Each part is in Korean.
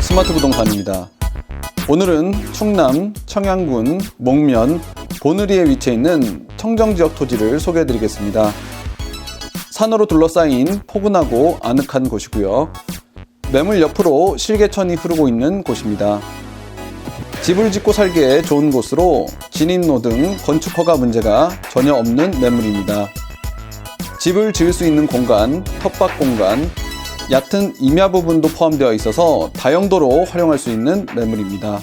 스마트 부동산입니다. 오늘은 충남 청양군 목면 보느리에 위치해 있는 청정지역 토지를 소개해 드리겠습니다. 산으로 둘러싸인 포근하고 아늑한 곳이고요. 매물 옆으로 실개천이 흐르고 있는 곳입니다. 집을 짓고 살기에 좋은 곳으로 진입로 등 건축 허가 문제가 전혀 없는 매물입니다. 집을 지을 수 있는 공간, 텃밭 공간, 얕은 임야 부분도 포함되어 있어서 다용도로 활용할 수 있는 매물입니다.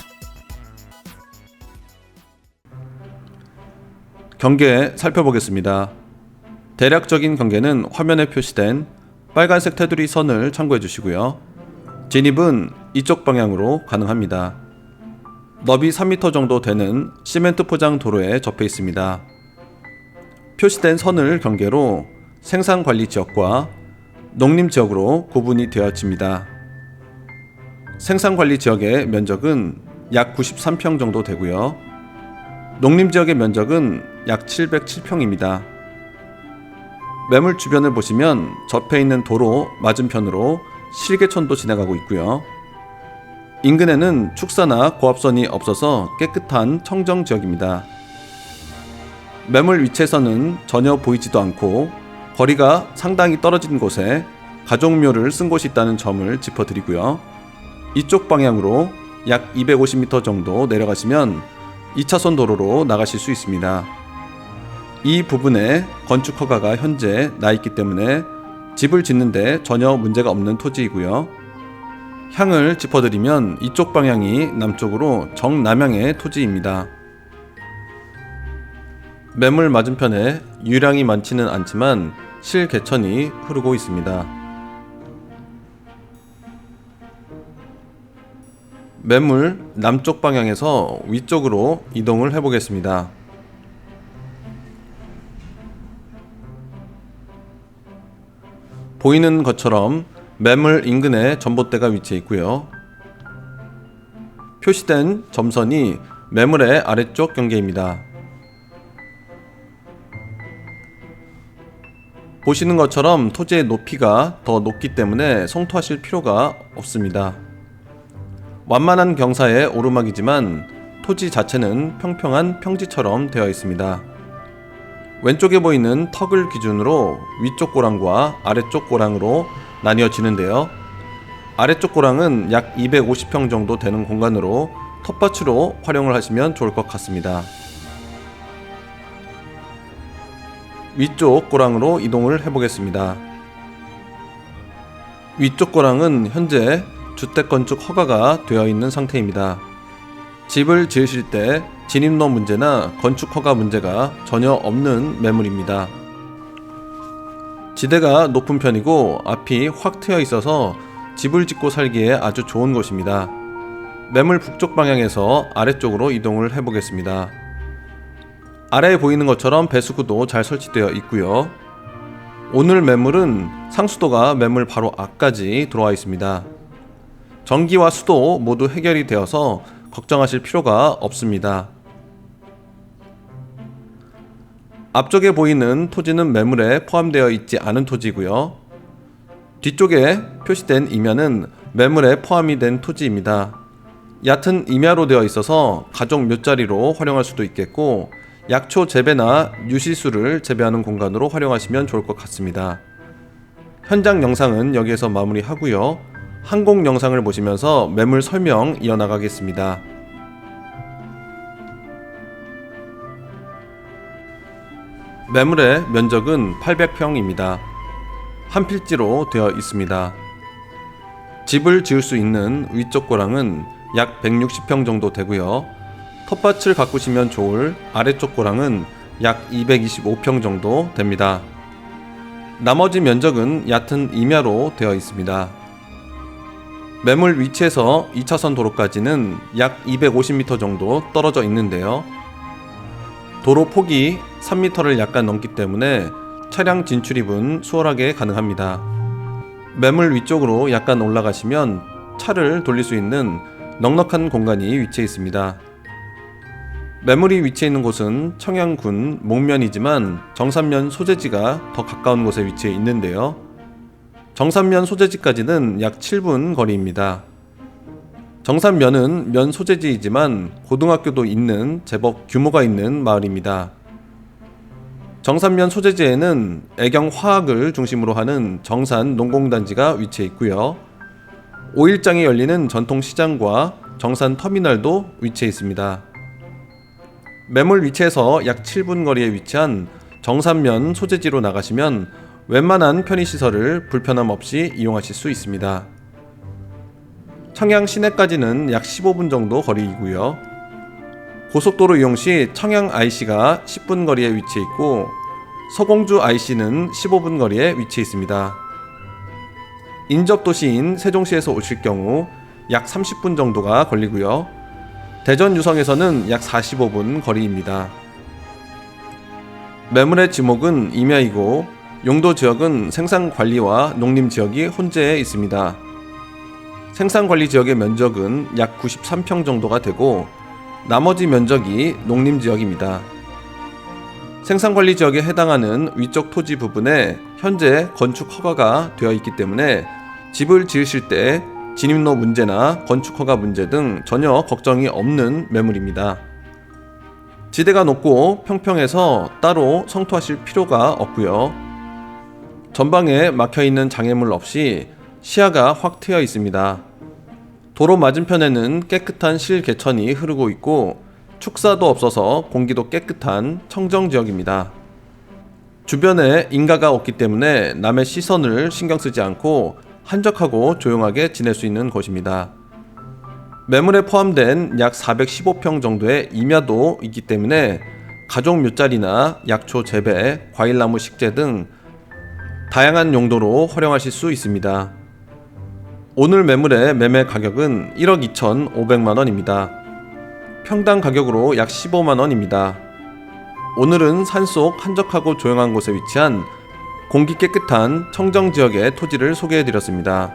경계 살펴보겠습니다. 대략적인 경계는 화면에 표시된 빨간색 테두리 선을 참고해 주시고요. 진입은 이쪽 방향으로 가능합니다. 너비 3m 정도 되는 시멘트 포장 도로에 접해 있습니다. 표시된 선을 경계로 생산 관리 지역과 농림 지역으로 구분이 되어집니다. 생산 관리 지역의 면적은 약 93평 정도 되고요. 농림 지역의 면적은 약 707평입니다. 매물 주변을 보시면 접해 있는 도로 맞은편으로 실개천도 지나가고 있고요. 인근에는 축사나 고압선이 없어서 깨끗한 청정 지역입니다. 매물 위치에서는 전혀 보이지도 않고 거리가 상당히 떨어진 곳에 가족묘를 쓴 곳이 있다는 점을 짚어드리고요. 이쪽 방향으로 약 250m 정도 내려가시면 2차선 도로로 나가실 수 있습니다. 이 부분에 건축 허가가 현재 나 있기 때문에 집을 짓는데 전혀 문제가 없는 토지이고요. 향을 짚어드리면 이쪽 방향이 남쪽으로 정남향의 토지입니다. 매물 맞은편에 유량이 많지는 않지만 실개천이 흐르고 있습니다. 매물 남쪽 방향에서 위쪽으로 이동을 해보겠습니다. 보이는 것처럼 매물 인근에 전봇대가 위치해 있고요. 표시된 점선이 매물의 아래쪽 경계입니다. 보시는 것처럼 토지의 높이가 더 높기 때문에 송토하실 필요가 없습니다. 완만한 경사의 오르막이지만 토지 자체는 평평한 평지처럼 되어 있습니다. 왼쪽에 보이는 턱을 기준으로 위쪽 고랑과 아래쪽 고랑으로 나뉘어지는데요. 아래쪽 고랑은 약 250평 정도 되는 공간으로 텃밭으로 활용을 하시면 좋을 것 같습니다. 위쪽 고랑으로 이동을 해보겠습니다. 위쪽 고랑은 현재 주택 건축 허가가 되어 있는 상태입니다. 집을 지으실 때 진입로 문제나 건축 허가 문제가 전혀 없는 매물입니다. 지대가 높은 편이고 앞이 확 트여 있어서 집을 짓고 살기에 아주 좋은 곳입니다. 매물 북쪽 방향에서 아래쪽으로 이동을 해보겠습니다. 아래에 보이는 것처럼 배수구도 잘 설치되어 있고요. 오늘 매물은 상수도가 매물 바로 앞까지 들어와 있습니다. 전기와 수도 모두 해결이 되어서 걱정하실 필요가 없습니다. 앞쪽에 보이는 토지는 매물에 포함되어 있지 않은 토지고요. 뒤쪽에 표시된 임야는 매물에 포함이 된 토지입니다. 얕은 임야로 되어 있어서 가족 묘자리로 활용할 수도 있겠고 약초 재배나 유시수를 재배하는 공간으로 활용하시면 좋을 것 같습니다. 현장 영상은 여기에서 마무리하고요. 항공 영상을 보시면서 매물 설명 이어나가겠습니다. 매물의 면적은 800평입니다. 한 필지로 되어 있습니다. 집을 지을 수 있는 위쪽 고랑은 약 160평 정도 되고요. 텃밭을 가꾸시면 좋을 아래쪽 고랑은 약 225평 정도 됩니다. 나머지 면적은 얕은 임야로 되어 있습니다. 매물 위치에서 2차선 도로까지는 약 250m 정도 떨어져 있는데요. 도로 폭이 3m를 약간 넘기 때문에 차량 진출입은 수월하게 가능합니다. 매물 위쪽으로 약간 올라가시면 차를 돌릴 수 있는 넉넉한 공간이 위치해 있습니다. 매물이 위치해 있는 곳은 청양군 목면이지만 정산면 소재지가 더 가까운 곳에 위치해 있는데요. 정산면 소재지까지는 약 7분 거리입니다. 정산면은 면 소재지이지만 고등학교도 있는 제법 규모가 있는 마을입니다. 정산면 소재지에는 애경 화학을 중심으로 하는 정산 농공단지가 위치해 있고요. 5일장이 열리는 전통 시장과 정산 터미널도 위치해 있습니다. 매물 위치에서 약 7분 거리에 위치한 정산면 소재지로 나가시면 웬만한 편의시설을 불편함 없이 이용하실 수 있습니다. 청양 시내까지는 약 15분 정도 거리이고요. 고속도로 이용 시 청양 IC가 10분 거리에 위치해 있고 서공주 IC는 15분 거리에 위치해 있습니다. 인접 도시인 세종시에서 오실 경우 약 30분 정도가 걸리고요. 대전 유성에서는 약 45분 거리입니다. 매물의 지목은 임야이고 용도 지역은 생산 관리와 농림 지역이 혼재해 있습니다. 생산 관리 지역의 면적은 약 93평 정도가 되고 나머지 면적이 농림 지역입니다. 생산 관리 지역에 해당하는 위쪽 토지 부분에 현재 건축 허가가 되어 있기 때문에 집을 지으실 때 진입로 문제나 건축 허가 문제 등 전혀 걱정이 없는 매물입니다. 지대가 높고 평평해서 따로 성토하실 필요가 없고요. 전방에 막혀 있는 장애물 없이 시야가 확 트여 있습니다. 도로 맞은편에는 깨끗한 실개천이 흐르고 있고 축사도 없어서 공기도 깨끗한 청정 지역입니다. 주변에 인가가 없기 때문에 남의 시선을 신경 쓰지 않고 한적하고 조용하게 지낼 수 있는 곳입니다. 매물에 포함된 약 415평 정도의 임야도 있기 때문에 가족 묘자리나 약초 재배, 과일나무 식재 등 다양한 용도로 활용하실 수 있습니다. 오늘 매물의 매매 가격은 1억 2,500만 원입니다. 평당 가격으로 약 15만 원입니다. 오늘은 산속 한적하고 조용한 곳에 위치한 공기 깨끗한 청정 지역의 토지를 소개해 드렸습니다.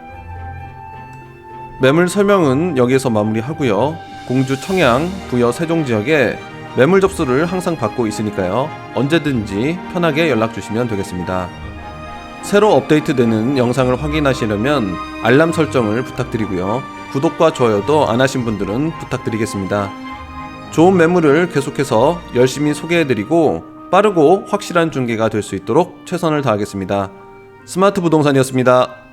매물 설명은 여기에서 마무리하고요. 공주 청양, 부여 세종 지역에 매물 접수를 항상 받고 있으니까요. 언제든지 편하게 연락 주시면 되겠습니다. 새로 업데이트되는 영상을 확인하시려면 알람 설정을 부탁드리고요. 구독과 좋아요도 안 하신 분들은 부탁드리겠습니다. 좋은 매물을 계속해서 열심히 소개해드리고 빠르고 확실한 중개가 될 수 있도록 최선을 다하겠습니다. 스마트 부동산이었습니다.